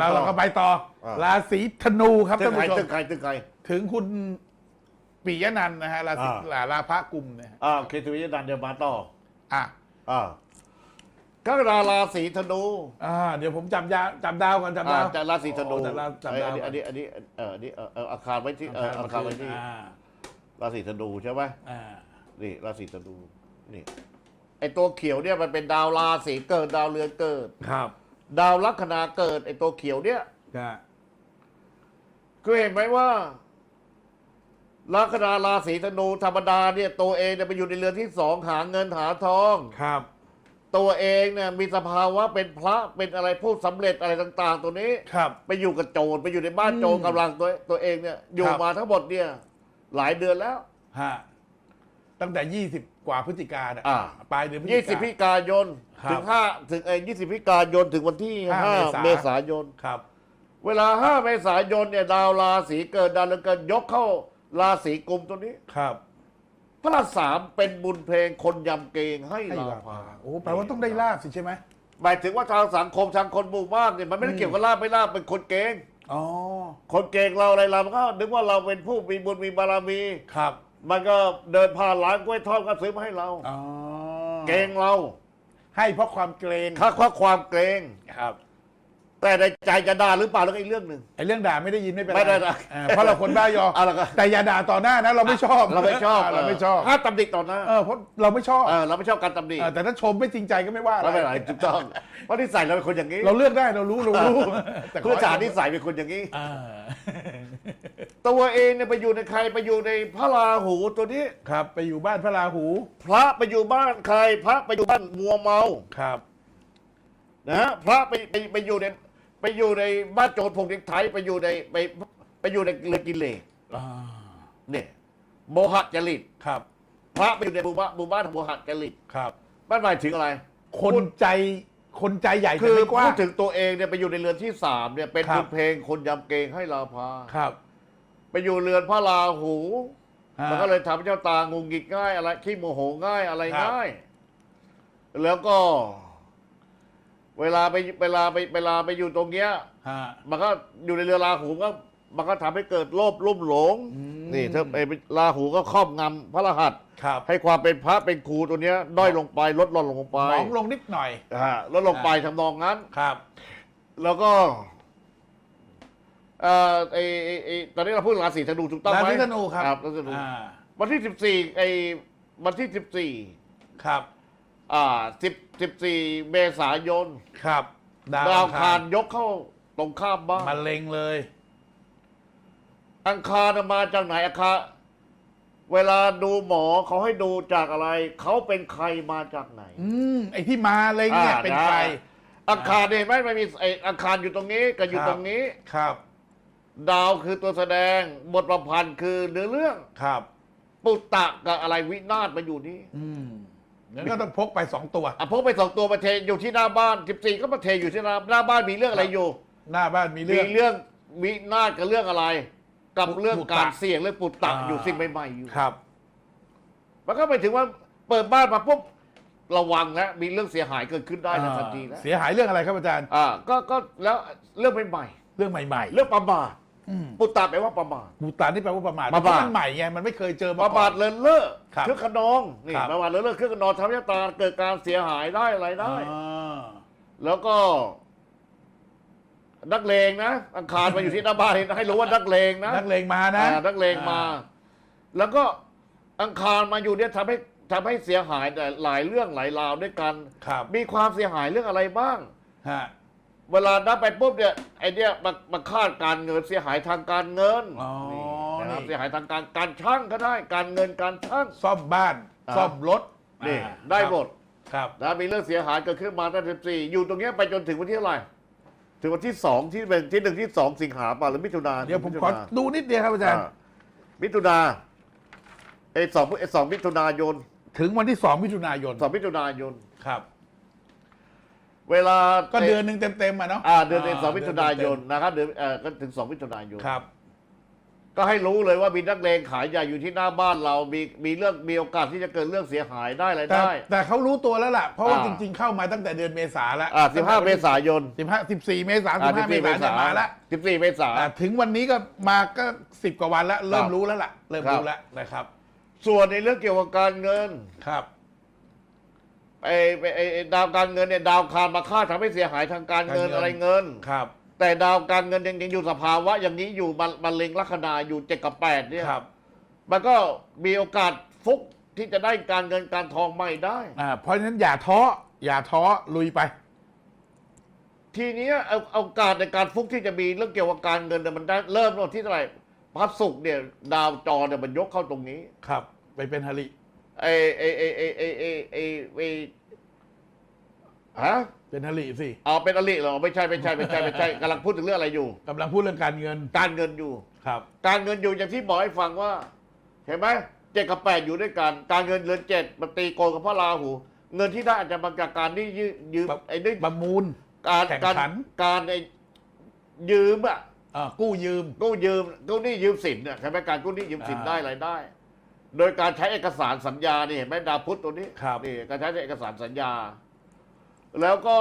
อ่าโอเคแล้วต่อเราก็ไปต่ออ่าราศีธนูครับตึท่ากนใครผู้ชตึมกใครตึกใคร ถึงคุณปิยะนันท์นะฮะราศีอ่าลาลาภะกุมนะฮะอ่าโอเคทวิยดันเดี๋ยวมาต่ออะอ่ากรกฎาราศีธนูอ่าเดี๋ยวผมจำยาจำดาวก่อนจำอ่าดาวจะราศีธนูโอ้จำดาวจำดาวอันนี้อันนี้อันนี้เอออันนี้เออเอออาคารไว้ที่เอออาคารไว้ที่อ่าราศีธนูใช่ไหมอ่านี่ราศีธนูนี่ไอตัวเขียวเนี่ยมันเป็นดาวราศีเกิดดาวเรือนเกิด ครับ ดาวลัคนาเกิดไอตัวเขียวเนี่ยก็คือเห็นไหมว่าลัคนาราศีธนูธรรมดาเนี่ย ตัวเองเนี่ยไปอยู่ในเรือนที่สองหาเงินหาทอง ครับ ตัวเองเนี่ยมีสภาวะเป็นพระเป็นอะไรผู้สำเร็จอะไรต่าง ๆ ตัวนี้ ครับ ไปอยู่กับโจรไปอยู่ในบ้านโจรอืมกำลังตัวตัวเองเนี่ยอยู่ครับ มาทั้งหมดเนี่ย หลายเดือนแล้ว ฮะตั้งแต่ยี่สิบ กว่าพฤศจิกาเนี่ยอ่า ปลายเดือนพฤศยี่จิสิบพฤศกาจิกายนครับถึงห้าถึงเอยี่สิบพฤศจิกายนถึงวันที่ห้าห้าเมษา เมษายน ครับ เวลาห้าเมษายนเนี่ยดาวราศีเกิดดาวเรือนเกิดยกเข้าราศีกุมตัวนี้ ครับ พระราสามเป็นบุญเพลงคนยำเกรงให้ให้ลาลาภาภาโอ้แปลว่าต้องได้ลาบสิใช่ไหมหมายถึงว่าทางสังคมทางคนหมู่มากเนี่ยมันไม่ได้อืมเกี่ยวกับลาบไม่ลาบเป็นคนเกรงอ๋อ คนเกรงเราอะไรเรามันก็นึกว่าเราเป็นผู้มีบุญมีบารมี ครับ มันก็เดินผ่านร้านกล้วยทอดก็ซื้อมาให้เรา อ๋อเกรงเราให้เพราะความเกรงค่าข้อความเกรง ครับแต่ในใจจะด่าหรือเปล่าแล้วก็อีกเรื่องหนึ่ง ไอ้เรื่องด่าไม่ได้ยินไม่เป็นไรไม่ได้ด่าเออเพราะเราคนบ้ายอเอาละก็ แต่อย่าด่าต่อหน้านะเราไม่ชอบเราไม่ชอบเราไม่ชอบห้ามตำหนิต่อหน้าเออเพราะเราไม่ชอบเออเราไม่ชอบการตำหนิเออแต่ถ้าชมไม่จริงใจก็ไม่ว่าเราไม่เป็นไรถูกต้องเพราะนิสัยเราเป็นคนอย่างนี้เราเลือกได้เรารู้เรารู้แต่ขเพื่อให้จานิสัยเป็นคนอย่างนี้ อ่า ตัวเองเนี่ยไปอยู่ในใครไปอยู่ในพระราหูตัวนี้ ครับ ไปอยู่บ้านพระราหู พระไปอยู่บ้านใคร พระไปอยู่บ้านมัวเมาครับนะฮะพระไปไปไปอยู่ในไปอยู่ในบ้านโจรพงเด็กไทยไปอยู่ในไปไปอยู่ในเรือกิเลสอ่าเนี่ยโมหะจริตครับ พระไปอยู่ในหมู่บ้านหมู่บ้านโมหะจริตครับมันหมายถึงอะไร คนใจคนใจใหญ่แต่คือไม่กว้าพูง ดถึงตัวเองเนี่ยไปอยู่ในเรือนที่สามเนี่ยเป็นครับบทเพลงคนยำเกรงให้ลาพา ครับ ไปอยู่เรือนพระราหู ฮะ มันก็เลยทำให้เจ้าตางุงงิดง่ายอะไรขี้โมโหง่ายอะไรครับง่าย แล้วก็ เวลาไปเวลาไปเวลาไปอยู่ตรงเนี้ย ฮะ มันก็อยู่ในเรือราหูก็มันก็ทำให้เกิดโลภลุ่มหลง อืม นี่ถ้าไอ้ราหูก็ครอบงำพระรหัส ครับให้ความเป็นพระเป็นครูตัวเนี้ยด้อยลงไปลดหล่อนลงไปหมองลงนิดหน่อย อ่าลดลงไปทำนองนั้น ครับ แล้วก็ เอ่อไอไอ้ไอ้ตอนนี้เราพูดราศีธนูถูกต้องไหมราศีธนูครับ ราศีธนูอ่าวันที่สิบสี่ไอ้วันที่สิบสี่ครับอ่าสิบสิบสี่เมษายนครับ ดาวดาวอัอังคารยกเข้าตรงข้ามบ้าน มาเล็งเลย อังคารน่ะมาจากไหนอังคารเวลาดูหมอเขาให้ดูจากอะไร เขาเป็นใครมาจากไหน อืมไอ้ที่มาเล็งเนี่ยอ่าเป็นใครอังคารเนี่ยเห็นไหมมันมีไอ้อังคารอยู่ตรงนี้กับอยู่ครับ ตรงนี้ ครับ ดาวคือตัวแสดง บทประพันธ์คือเนื้อเรื่อง ครับ ปุตตะกับอะไรวินาศมาอยู่นี่อืมงั้นก็ต้องพกไปสองตัว อะพกไปสองตัวมาเทอยู่ที่หน้าบ้านสิบสี่ก็มาเทอยู่ที่หน้าหน้าบ้านมีเรื่องอะไรอยู่ หน้าบ้านมีมีเรื่อง เรื่องวินาศกับเรื่องอะไร กับเรื่องปุตตะการเสี่ยงเรื่องปุตตะอ่า อยู่สิ่งใหม่ๆอยู่ ครับ มันก็หมายถึงว่าเปิดบ้านมาปุ๊บระวังนะมีเรื่องเสียหายเกิดขึ้นได้นะทันทีนะเสียหายเรื่องอะไรครับอาจารย์ อ่าก็ก็แล้วเรื่องใหม่เรื่องใหม่ๆเรื่องประมาทๆอื มปุตตะแปลว่าประมาท บูตานนี่แปลว่าประมาทประมาท เพมันใหม่ไงมันไม่เคยเจอปมาระก่มาอทนเลินเล่อครับเครื่องขนองนี่ครับ ประมาทเลินเล่อเครื่องขนองทำให้ตาเกิดการเสียหายได้อะไรได้ อ่าแล้วก็ นักเลงนะอังคารมาอยู่ที่หน้าบ้านให้ให้รู้ว่านักเลงนะนักเลงมานะ อ่านักเลงมาอ่แล้วก็อังคารมาอยู่เนี่ยทำให้ทำให้เสียหายหลายเรื่องหลายราวด้วยกัน ครับมีความเสียหายเรื่องอะไรบ้าง ฮะ เวลานับไปปุ๊บเนี่ยไอเนี่ยมามาคาดการเงินเสียหายทางการเงินอ๋อนะครับนี่ เสียหายทางการการช่างก็ได้ การเงินการช่าง ซ่อมบ้าน อ่า ซ่อมรถนี่อ่าได้หมดครับ นะมีเรื่องเสียหายเกิดขึ้นมาตั้งแต่สี่อยู่ตรงเนี้ยไปจนถึงวันที่เท่าไหร่ถึงวันที่สองที่เป็นที่หนึ่งที่สองสิงหาป่ะหรือมิถุนาเดี๋ยวผมถุขอนา ดูนิดเดียวครับอาจารย์ อ่ามิถุนาไอ้สองไอ้สองมิถุนายนถึงวันที่สองมิถุนายนสองมิถุนายน ครับ เวลาก็เดือนหนึ่งเต็มๆอะเนาะอ่าเดือนเดือนสองมิถุนายนเดือนะครับเดือนเอ่อก็ถึงสองมิถุนายนครับ ก็ให้รู้เลยว่ามีนักเลงขายใหญ่อยู่ที่หน้าบ้านเรา มีมีเรื่องมีโอกาสที่จะเกิดเรื่องเสียหายได้อะไรแต่ได้ แต่เขารู้ตัวแล้วล่ะ เพราะว่าอ่า จริง ๆ เข้ามาตั้งแต่เดือนเมษาแล้วอ่าสิบห้าเมษายนสิบห้าสิบสี่เมษาสิบห้าเมษายนเนี่ยมาแล้วสิบสี่เมษา อ่าถึงวันนี้ก็มาก็สิบกว่าวันแล้ว เริ่คมรับรู้แล้วล่ะ เริ่มครับ รู้แล้วนะครับ ส่วนในเรื่องเกี่ยวกับการเงิน ครับ ไอ้ไอ้ไอ้ไอ้ดาวการเงินเนี่ยดาวคารมาฆ่าทำให้เสียหายทางการเงินการเงิน อะไรเงิน ครับ แต่ดาวการเงินยังยังอยู่สภาวะอย่างนี้อยู่มันมันเล็งลัคนาอยู่เจ็ดกับแปดเนี่ยครับมันก็มีโอกาสฟุกที่จะได้การเงินการทองใหม่ได้ อ่าเพราะฉะนั้นอย่าท้ออย่าท้อลุยไป ทีเนี้ยเอาเอาโอกาสในการฟุกที่จะมีเรื่องเกี่ยวกับการเงินเนี่ยมันได้เริ่มต้นที่เท่าไหร่พระศุกร์เนี่ยดาวจรเนี่ยมันยกเข้าตรงนี้ ครับ ไปเป็นฮาริ ไอ้ไอ้ไอ้ไอ้ไอ้ไอ้ไอ้ไอ้ฮะเป็นฮาริสิเอาเป็นอลิเหรอไม่ใช่ไม่ใช่ไม่ใช่ไม่ใช่กำลังพูดถึงเรื่องอะไรอยู่ กำลังพูดเรื่องการเงินการเงินอยู่ ครับ การเงินอยู่อย่างที่บอกให้ฟังว่าเห็นไหมเจ็ดกับแปดอยู่ด้วยกัน การเงินเรือนเจ็ดมันตีโกนกับพระราหู เงินที่ได้อาจจะมาจากการที่ยืยืมแบบไอ้นี่ประมูล การแข่งการขันการไอ้ยืมอะอ่ากู้ยืม กู้ยืมกู้หนี้ยืมสินเนี่ยใช่ไหมการกู้หนี้ยืมสินอ่า ได้รายได้ โดยการใช้เอกสารสัญญานี่เห็นไหมดาวพุธตัวนี้ครับ นี่การใช้เอกสารสัญญา แล้วก็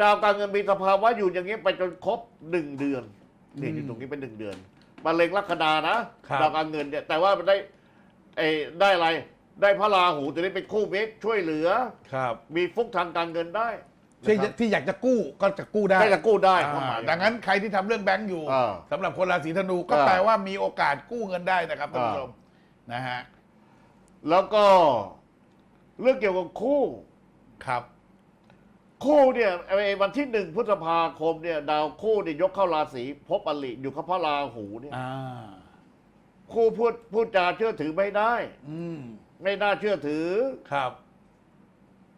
ดาวการเงินมีสภาวะอยู่อย่างนี้ไปจนครบหนึ่งเดือนนี่อยู่ตรงนี้เป็นหนึ่งเดือนมาเล็งลัคนานะครับ ดาวการเงินเนี่ยแต่ว่ามันได้ไอ้ได้อะไร ได้พระราหูตัวนี้เป็นคู่เมตช่วยเหลือ ครับมีฟุกทางการเงินได้ที่นะครับที่อยากจะกู้ก็จะกู้ได้ได้จะกู้ได้อ่าความหมายดังนั้นใครที่ทำเรื่องแบงก์อยู่อ่าสำหรับคนราศีธนูก็อ่าแปลว่ามีโอกาสกู้เงินได้นะครับท่านผู้อ่า ชม นะฮะ แล้วก็เรื่องเกี่ยวกับคู่ครับ คู่เนี่ยไอ้วันที่หนึ่งพฤษภาคมเนี่ย ดาวคู่เนี่ยยกเข้าราศีภพอลิอยู่กับพระราหูเนี่ยอ่า คู่พูดพูดจาเชื่อถือไม่ได้ อืม ไม่น่าเชื่อถือ ครับ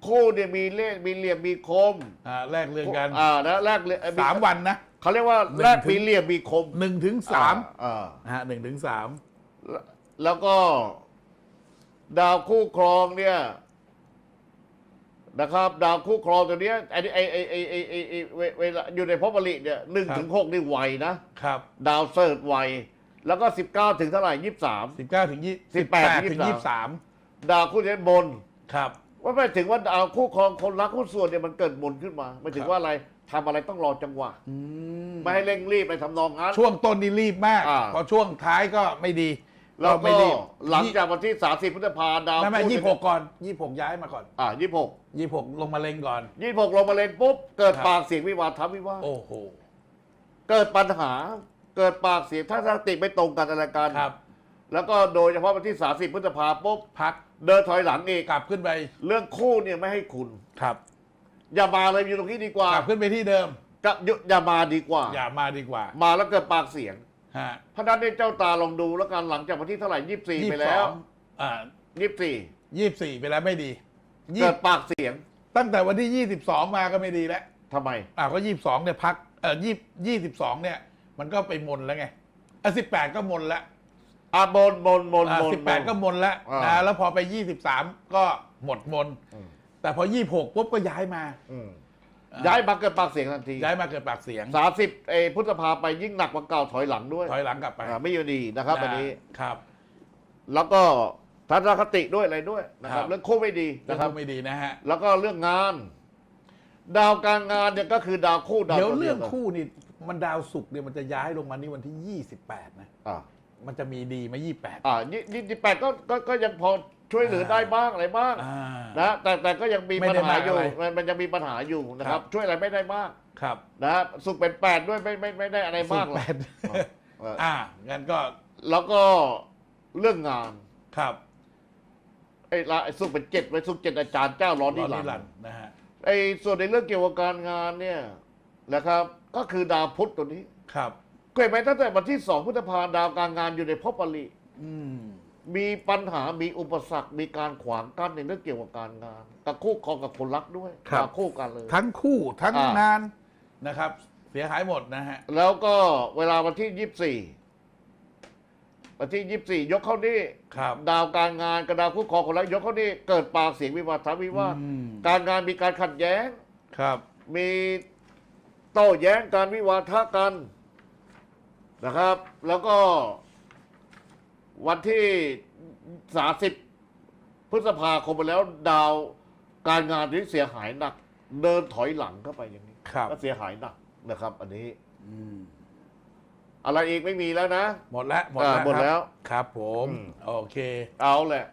คู่เนี่ยมีเล่ห์มีเหลี่ยมมีคมอ่าแลกเรื่องกันอ่านะแรกเลยสามวันนะ เขาเรียกว่าหนึ่งแรกถึงมีเหลี่ยมมีคมหนึ่งถึงสามอ่านะฮะหนึ่งถึงสามอ่า แล้วก็ดาวคู่ครองเนี่ยนะครับ ดาวคู่ครองตัวเนี้ยไอ้ไอ้ไอ้ไอ้ไอ้ไอ้ไอ้เวเวลาอยู่ในภพอลิเนี่ยหนึ่งถึงหกนี่ไวนะครับดาวเซิร์ชไวแล้วก็สิบเก้าถึงเท่าไหร่ยี่สาม สิบเก้าถึงยี่สิบแปดถึงยี่สิบสามดาวคู่นี้บน ครับ ว่าไม่ถึงว่าดาวคู่ครองคนรักคู่ส่วนเนี่ยมันเกิดบนขึ้นมาไม่ถึคงรับว่าอะไรทำอะไรต้องรอจังหวะอืมไม่ให้เร่งรีบไปทำนองนั้นช่วงต้นนี่รีบมาก อ่า พอช่วงท้ายก็ไม่ดี แล้วไม่ก็รีบหลังจากวันที่สามสิบพฤษภาดาวไม่ไม่คู่ยี่เนี่ยหกก่อนยี่หกย้ายมาก่อน อ่ายี่หกยี่หกลงมาเลงก่อนยี่หกลงมาเลนปุ๊บ เกิดครับปากเสียงวิวาทะวิวาทโอ้โหเกิดปัญหาเกิดปากเสียงถ้าสติไม่ตรงกันอะไรกันครับ แล้วก็โดยเฉพาะวันที่สามสิบพฤษภาปุ๊บพักเดินถอยหลังอีกกลับขึ้นไป เรื่องคู่เนี่ยไม่ให้คุณครับ อย่ามาเลยอยู่ตรงนี้ดีกว่า กลับขึ้นไปที่เดิมกับอย่ามาดีกว่า อย่ามาดีกว่า มาแล้วเกิดปากเสียง ฮะพระนั้นเนี่ยเจ้าตาลองดูแล้วกันหลังจากวันที่เท่าไหร่ยี่สี่ยี่ไปสิบสแล้อวงอ่ายี่สี่ยี่สิบสี่ไปแล้วไม่ดียี่เกิดปากเสียงตั้งแต่วันที่ยี่สิบสองมาก็ไม่ดีแล้วทำไม อ่าก็ยี่สิบสองเนี่ยพักเอ่อยี่ยี่สิบสองเนี่ย มันก็ไปมนแล้วไงอะสิบแปดก็มนแล้วอะบนบนบนอ่าบนสิบแปดก็มนแล้วอ่านะแล้วพอไปยี่สิบสามก็หมดมน อืมแต่พอยี่หกปุ๊บก็ย้ายมา อืมอ่ ย้ายมาเกิดปากเสียงทันทีย้ายมาเกิดปากเสียงสามสิบเอพุทธภาไปยิ่งหนักกว่าเก่าถอยหลังด้วยถอยหลังกลับไปอ่าไม่อยู่ดีนะครับอันนี้ครับ แล้วก็ทัศนคติด้วยอะไรด้วยนะคครัรับบเรื่องคู่ไม่ดีเรื่อนะงครับไม่ดีนะฮะแล้วก็เรื่องงาน ดาวการงานเนี่ยก็คือดาวคู่ดาวเดี๋ยวตัวเรื่องกันคู่นี่มันดาวศุกร์เนี่ยมันจะย้ายลงมานี่วันที่ยี่สิบแปดนะอ่ามันจะมีดีไหมยี่แปดอ่ายี่ยี่สิบแปดก็ก็ก็ยังพอ ช่วยเหลือได้บ้างอะไรบ้างอ่านะแต่แต่ก็ยังมีไม่ปัญได้หาอยู่มากอะไร มันมันยังมีปัญหาอยู่นะคครัรับบช่วยอะไรไม่ได้มากครับนะสุขเป็นแปดด้วยไม่ไม่ไม่ได้อะไรมากหรอกแปดเออ อ่างั้นก็แล้วก็เรื่องงานครับไอ้ละไอ้สุขเป็นเจ็ดไว้สุขเจ็ดอาจารย์เจ้าร้อนรนิอรันินรันดดร์ร์ นะฮะไอ้ส่วนในเรื่องเกี่ยวกับการงานเนี่ยนะครับ ก็คือดาวพุธตัวนี้ครับเคยไหมตั้งแต่วันที่สองพฤษภาดาวการงานอยู่ในภพปริอืม มีปัญหามีอุปสรรค มีการขวางกั้นในเรื่องเกี่ยวกับการงานกับคู่ครองกับคนรักด้วยมาคู่กันเลย ทั้งคู่ทั้งอ่างงานนะครับ เสียหายหมดนะฮะ แล้วก็เวลาวันที่ยี่สี่วันที่ยี่สี่ยกเข้านี่ครับดาวการงานกับดาวคู่ครองคนรักยกเข้านี่เกิดปากเสียงวิวาทะวิวาทอืม การงานมีการขัดแย้ง ครับ มีโต้แย้งการวิวาทะกันนะครับ แล้วก็ วันที่สาสิบพฤษภาคมไปแล้วดาวการงานที่เสียหายหนัก เดินถอยหลังเข้าไปอย่างนี้ครับ ก็เสียหายหนักนะครับ อันนี้ อืมอะไรอีกไม่มีแล้วนะ หมดแล้วหมดอ่าแล้วหมดครับแล้วครับผม อืม โอเค เอาแหละ